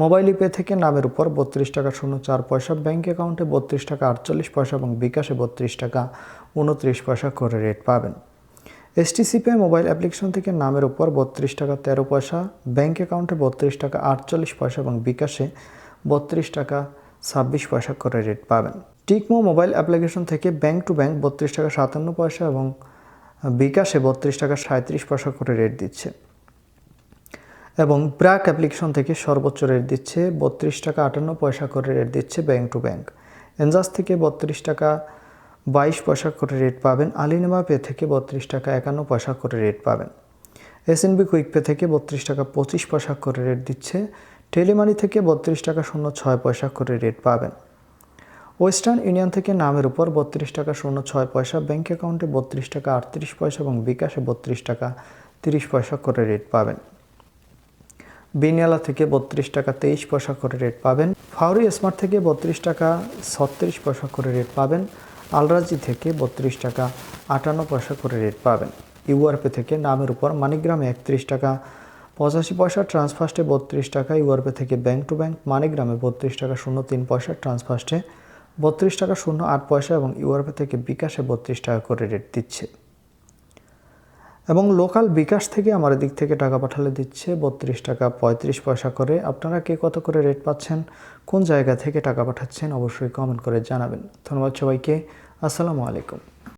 Mobile ইপে থেকে নামের উপর বত্রিশ টাকা শূন্য চার পয়সা ব্যাঙ্ক অ্যাকাউন্টে বত্রিশ টাকা আটচল্লিশ পয়সা এবং বিকাশে বত্রিশ টাকা উনত্রিশ পয়সা করে রেট পাবেন। এসটিসি পে মোবাইল অ্যাপ্লিকেশন থেকে নামের উপর বত্রিশ টাকা তেরো পয়সা ব্যাঙ্ক অ্যাকাউন্টে বত্রিশ টাকা আটচল্লিশ পয়সা এবং বিকাশে বত্রিশ টাকা ছাব্বিশ পয়সা করে রেট পাবেন। টিকমো মোবাইল অ্যাপ্লিকেশন থেকে ব্যাঙ্ক টু ব্যাঙ্ক বত্রিশ টাকা সাতান্ন পয়সা এবং বিকাশে বত্রিশ টাকা সাঁত্রিশ পয়সা করে রেট দিচ্ছে। এবং ব্র্যাক অ্যাপ্লিকেশন থেকে সর্বোচ্চ রেট দিচ্ছে বত্রিশ টাকা আটান্ন পয়সা করে রেট দিচ্ছে ব্যাংক টু ব্যাংক। এনজাস থেকে বত্রিশ টাকা বাইশ পয়সা করে রেট পাবেন। আলিনেমা পে থেকে বত্রিশ টাকা একান্ন পয়সা করে রেট পাবেন। এসএনবি কুইক পে থেকে বত্রিশ টাকা পঁচিশ পয়সা করে রেট দিচ্ছে। টেলিমানি থেকে বত্রিশ টাকা শূন্য ছয় পয়সা করে রেট পাবেন। ওয়েস্টার্ন ইউনিয়ন থেকে নামের উপর বত্রিশ টাকা শূন্য ছয় পয়সা ব্যাঙ্ক অ্যাকাউন্টে বত্রিশ টাকা আটত্রিশ পয়সা এবং বিকাশে বত্রিশ টাকা তিরিশ পয়সা করে রেট পাবেন। বিনিয়ালা থেকে বত্রিশ টাকা তেইশ পয়সা করে রেট পাবেন। ফাউরি স্মার্ট থেকে বত্রিশ টাকা ছত্রিশ পয়সা করে রেট পাবেন। আলরাজি থেকে বত্রিশ টাকা আটান্ন পয়সা করে রেট পাবেন। ইউআরপে থেকে নামের উপর মানিগ্রামে একত্রিশ টাকা পঁচাশি পয়সা ট্রান্সফার্স্টে বত্রিশ টাকা, ইউআরপে থেকে ব্যাংক টু ব্যাংক মানিগ্রামে বত্রিশ টাকা শূন্য তিন পয়সা ট্রান্সফার্স্টে বত্রিশ টাকা শূন্য আট পয়সা এবং ইউআরপে থেকে বিকাশে বত্রিশ টাকা করে রেট দিচ্ছে। এবং লোকাল বিকাশ থেকে আমার দিক থেকে টাকা পাঠালে দিচ্ছে বত্রিশ টাকা পঁয়ত্রিশ পয়সা করে। আপনারা কে কত করে রেট পাচ্ছেন, কোন জায়গা থেকে টাকা পাঠাচ্ছেন অবশ্যই কমেন্ট করে জানাবেন। ধন্যবাদ সবাইকে, আসসালামু আলাইকুম।